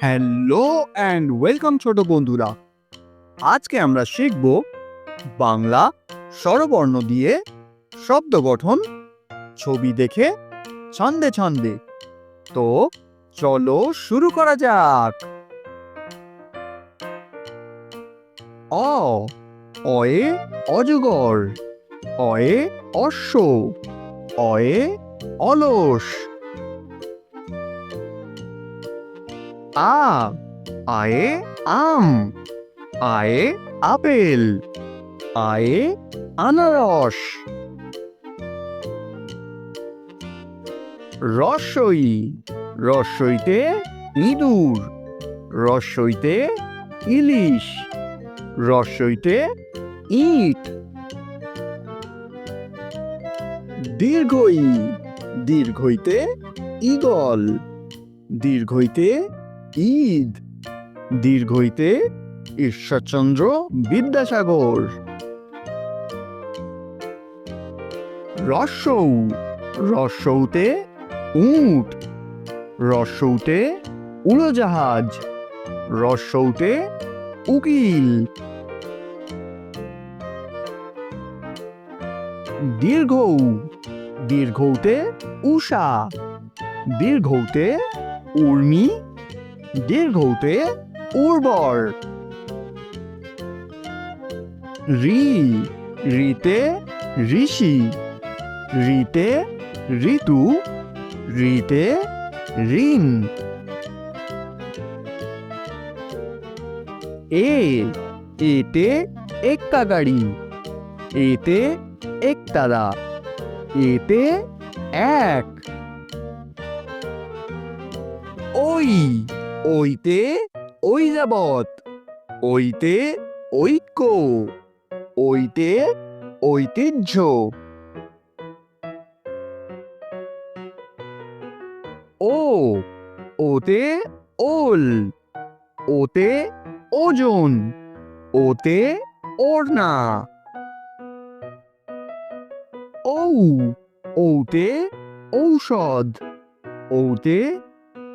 Hello and welcome ছোট বন্ধুরা। আজকে আমরা শিখব বাংলা স্বরবর্ণ দিয়ে শব্দ গঠন, ছবি দেখে ছন্দে ছন্দে। তো চলো শুরু করা যাক। অ, অয়ে অজগর অয়ে অশ্ব, অয়ে অলস। আ আয়ে আম। আয়ে আপেল। আয়ে আনারস। রসই। রসইতে ইঁদুর। রসইতে ইলিশ। রসইতে ইট। দীর্ঘই। দীর্ঘইতে ঈগল। দীর্ঘইতে ঈদ। দীর্ঘইতে ঈশ্বরচন্দ্র বিদ্যাসাগর। রসৌ। রসৌতে উট। রসৌতে উড়োজাহাজ। রসৌতে উকিল। দীর্ঘ। দীর্ঘতে উষা। দীর্ঘতে উর্মি। দীর্ঘতে উর্বর। রি, রিতে ঋষি। রিতে ঋতু, রিতে ঋণ। এ, এতে এক্কা গাড়ি এতে একতারা। এতে এক। ওই ওইতে ওই যাবত ওইতে ঐক্য, ওইতে ঐতিহ্য। ও, ওতে ওল, ওতে ওজন, ওতে ওড়না। ঔ ঔতে ঔষধ ঔতে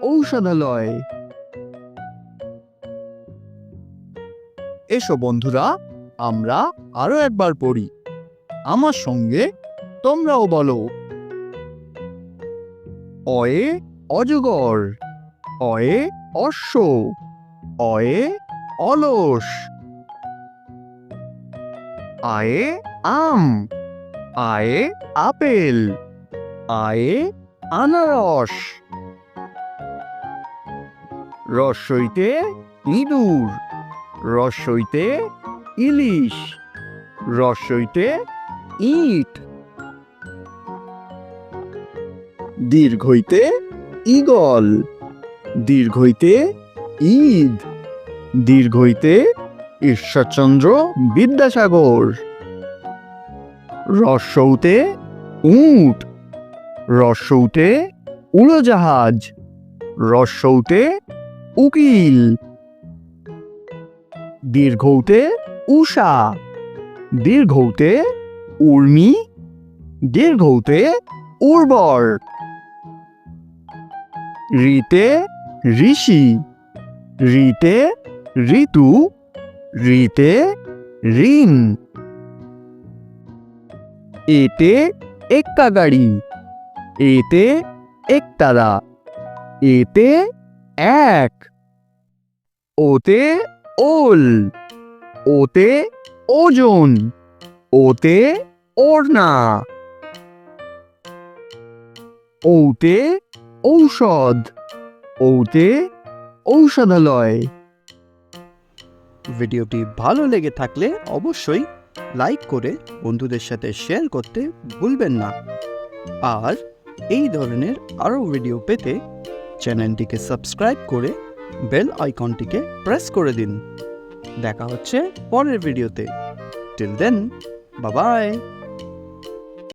ঔষধালয়। এসো বন্ধুরা, আমরা আরও একবার পড়ি। আমার সঙ্গে তোমরাও বলো। অয়ে অজগর, অয়ে অশ্ব, অয়ে অলস, আয়ে আম, আয়ে আপেল, আয়ে আনারস। রসইতে ইঁদুর। রসইতে ইলিশ রসইতে ইট। দীর্ঘইতে ঈগল দীর্ঘইতে ঈদ দীর্ঘইতে ঈশ্বরচন্দ্র বিদ্যাসাগর। রসৌতে উট রসৌতে উড়োজাহাজ রসৌতে উকিল। দীর্ঘৌতে উষা দীর্ঘৌতে উর্মি, দীর্ঘৌতে উর্বর। ঋতে ঋষি, ঋতে ঋতু, ঋতে ঋণ। এতে এক্কা গাড়ি এতে একতারা, এতে এক। ওতে ওল। ওতে ওজন। ওতে ওড়না। ওতে ঔষধ। ওতে ঔষধালয়। ভিডিওটি ভালো লেগে থাকলে অবশ্যই লাইক করে বন্ধুদের সাথে শেয়ার করতে ভুলবেন না। আর এই ধরনের আরও ভিডিও পেতে চ্যানেলটিকে সাবস্ক্রাইব করে বেল আইকনটিকে প্রেস করে দিন। দেখা হচ্ছে পরের ভিডিওতে। টিল দেন বাবাই